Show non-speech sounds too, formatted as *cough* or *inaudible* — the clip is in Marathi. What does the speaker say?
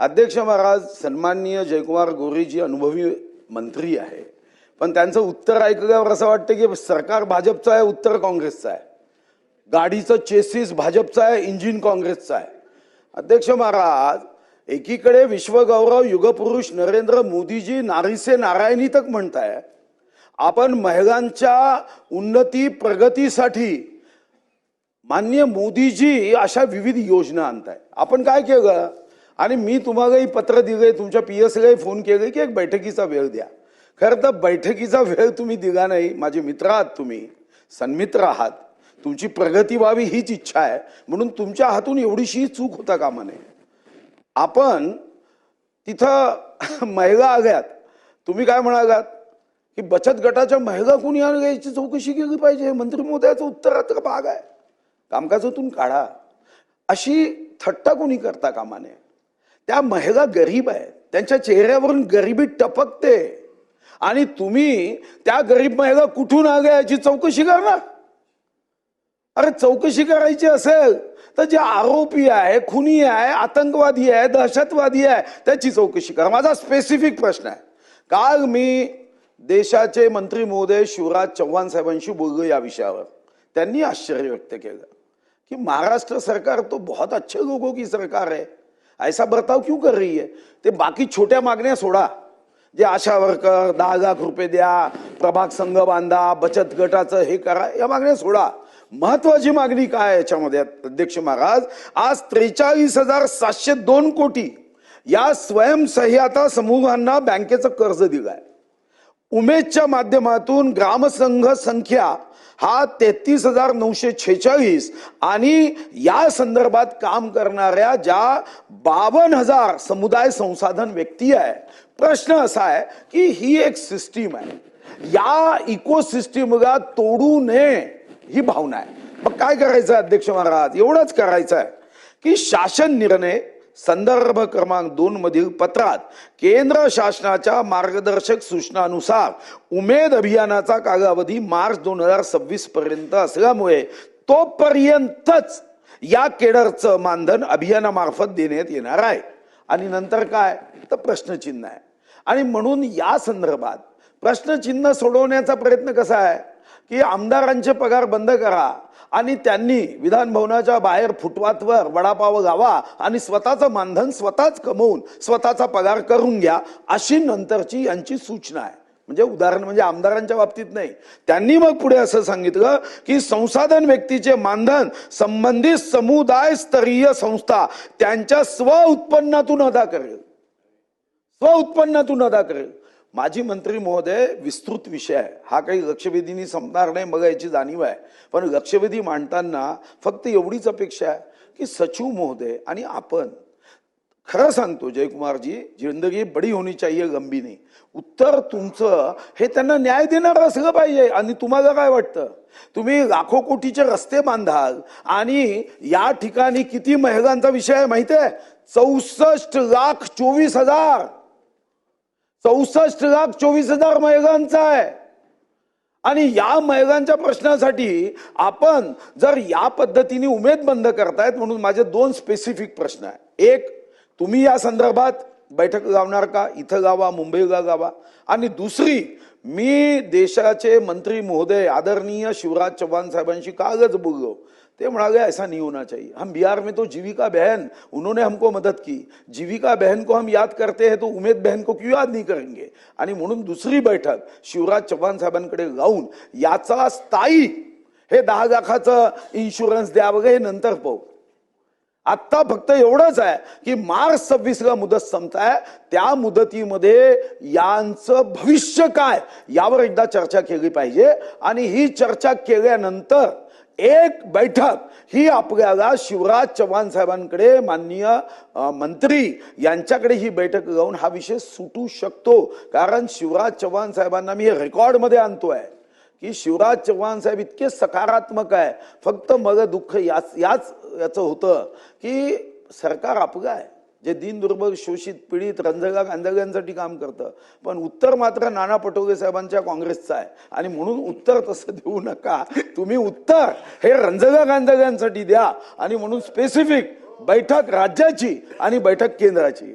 अध्यक्ष महाराज सन्माननीय जयकुमार गोरेजी अनुभवी मंत्री आहे. पण त्यांचं उत्तर ऐकल्यावर असं वाटतं की सरकार भाजपचं आहे उत्तर काँग्रेसचं आहे. गाडीचं चेसिस भाजपचं आहे इंजिन काँग्रेसचं आहे. अध्यक्ष महाराज एकीकडे विश्वगौरव युगपुरुष नरेंद्र मोदीजी नारीसे नारायणी तक म्हणताय आपण महिलांच्या उन्नती प्रगतीसाठी मान्य मोदीजी अशा विविध योजना आणताय. आपण काय केलं? आणि मी तुम्हालाही पत्र दिलंय तुमच्या पी एस फोन केले की एक बैठकीचा वेळ द्या. खरं तर बैठकीचा वेळ तुम्ही दिला नाही. माझे मित्र आहात तुम्ही. सन्मित्र आहात. तुमची प्रगती व्हावी हीच इच्छा आहे. म्हणून तुमच्या हातून एवढीशी चूक होता कामा नये. आपण तिथं *laughs* महिला आल्यात. तुम्ही काय म्हणालात? की बचत गटाच्या महिला कोणी आणल्या? याची चौकशी केली पाहिजे. मंत्री महोदयाचं उत्तरात भाग आहे. कामकाजातून काढा. अशी थट्टा कोणी करता कामा नये. त्या महिला गरीब आहेत. त्यांच्या चेहऱ्यावरून गरिबी टपकते. आणि तुम्ही त्या गरीब महिला कुठून आल्या याची चौकशी करणार? अरे चौकशी करायची असेल तर जे आरोपी आहे खुनी आहे आतंकवादी आहे दहशतवादी आहे त्याची चौकशी करा. माझा स्पेसिफिक प्रश्न आहे. काल मी देशाचे मंत्री महोदय शिवराज चव्हाण साहेबांशी बोललो या विषयावर. त्यांनी आश्चर्य व्यक्त केलं की महाराष्ट्र सरकार तो बहुत अच्छे लोगों की सरकार है ऐसा बर्ताव क्यों कर रही है? ते बाकी छोट्या मागण्या सोडा. जे आशा वर्कर दहा लाख रुपये द्या प्रभाग संघ बांधा बचत गटाचं हे करा या मागण्या सोडा. महत्वाची मागणी काय याच्यामध्ये अध्यक्ष महाराज? आज त्रेचाळीस हजार सातशे दोन कोटी या स्वयंसहाय्यता समूहांना बँकेचं कर्ज दिलं आहे उमेदच्या माध्यमातून ग्रामसंघ संख्या हा तेहतीस हजार नऊशे छेचाळीस आणि या संदर्भात काम करणाऱ्या ज्या बावन्न हजार समुदाय संसाधन व्यक्ती आहे प्रश्न असा आहे की ही एक सिस्टीम आहे. या इको सिस्टीमला तोडू नये ही भावना आहे. मग काय करायचं आहे अध्यक्ष महाराज? एवढंच करायचं आहे की शासन निर्णय संदर्भ क्रमांक दोन मधील पत्रात केंद्र शासनाच्या मार्गदर्शक सूचनानुसार उमेद अभियानाचा कालावधी मार्च दोन हजार सव्वीस पर्यंत असल्यामुळे तोपर्यंतच या केडरचं मानधन अभियानामार्फत देण्यात येणार आहे. आणि नंतर काय? तर प्रश्नचिन्ह आहे. आणि म्हणून या संदर्भात प्रश्नचिन्ह सोडवण्याचा प्रयत्न कसा आहे? की आमदारांचे पगार बंद करा आणि त्यांनी विधान भवनाच्या बाहेर फुटवातवर वडापाव गावा आणि स्वतःचं मानधन स्वतःच कमवून स्वतःचा पगार करून घ्या अशी नंतरची यांची सूचना आहे. म्हणजे उदाहरण म्हणजे आमदारांच्या बाबतीत नाही. त्यांनी मग पुढे असं सांगितलं की संसाधन व्यक्तीचे मानधन संबंधित समुदाय स्तरीय संस्था त्यांच्या स्व उत्पन्नातून अदा करेल. स्व उत्पन्नातून अदा करेल. माजी मंत्री महोदय विस्तृत विषय आहे. हा काही लक्षवेधीनी संपणार नाही मग याची जाणीव आहे. पण लक्षवेधी मांडताना फक्त एवढीच अपेक्षा आहे की सचिव महोदय आणि आपण खरं सांगतो जयकुमारजी जिंदगी बडी होणी चाहिए गंभी नाही. उत्तर तुमचं हे त्यांना न्याय देणार असलं पाहिजे. आणि तुम्हाला काय वाटतं? तुम्ही लाखो कोटीचे रस्ते बांधाल आणि या ठिकाणी किती महिलांचा विषय आहे माहिती आहे? चौसष्ट लाख चोवीस हजार. चौसष्ट लाख चोवीस हजार महिलांचा आहे. आणि या महिलांच्या प्रश्नासाठी आपण जर या पद्धतीने उमेद बंद करतायत म्हणून माझे दोन स्पेसिफिक प्रश्न आहे. एक तुम्ही या संदर्भात बैठक लावणार का? इथं गावा मुंबईला गावा आणि दुसरी मी देशाचे मंत्री महोदय आदरणीय शिवराज चौहान साहेबांशी कागज बोललो. ते म्हणाले ऐसा नहीं होना चाहिए. हम बिहार में तो जीविका बहन उन्होंने हमको मदद की. जीविका बहन को हम याद करते हैं तो उमेद बहन को क्यों याद नहीं करेंगे? आणि म्हणून दुसरी बैठक शिवराज चव्हाण साहेबांकडे लावून याचा स्थायी हे दहा लाखाचं इन्शुरन्स द्या वगैरे हे नंतर पाहू. आत्ता फक्त एवढंच आहे की मार्च सव्वीसला मुदत संपताय. त्या मुदतीमध्ये यांचं भविष्य काय यावर एकदा चर्चा केली पाहिजे. आणि ही चर्चा केल्यानंतर एक बैठक ही आपल्याला शिवराज चव्हाण साहेबांकडे माननीय मंत्री यांच्याकडे ही बैठक जाऊन हा विषय सुटू शकतो. कारण शिवराज चव्हाण साहेबांना मी रेकॉर्डमध्ये आणतो आणतोय. की शिवराज चव्हाण साहेब इतके सकारात्मक आहे. फक्त मग दुःख याच याच याचं होतं की सरकार आपलं आहे. जे दिन दुर्बल शोषित पीडित रंजगा गांधगांसाठी काम करतं. पण उत्तर मात्र नाना पटोले साहेबांच्या काँग्रेसचं आहे. आणि म्हणून उत्तर तसं देऊ नका. तुम्ही उत्तर हे रंजगा गांधळ्यांसाठी द्या. आणि म्हणून स्पेसिफिक बैठक राज्याची आणि बैठक केंद्राची.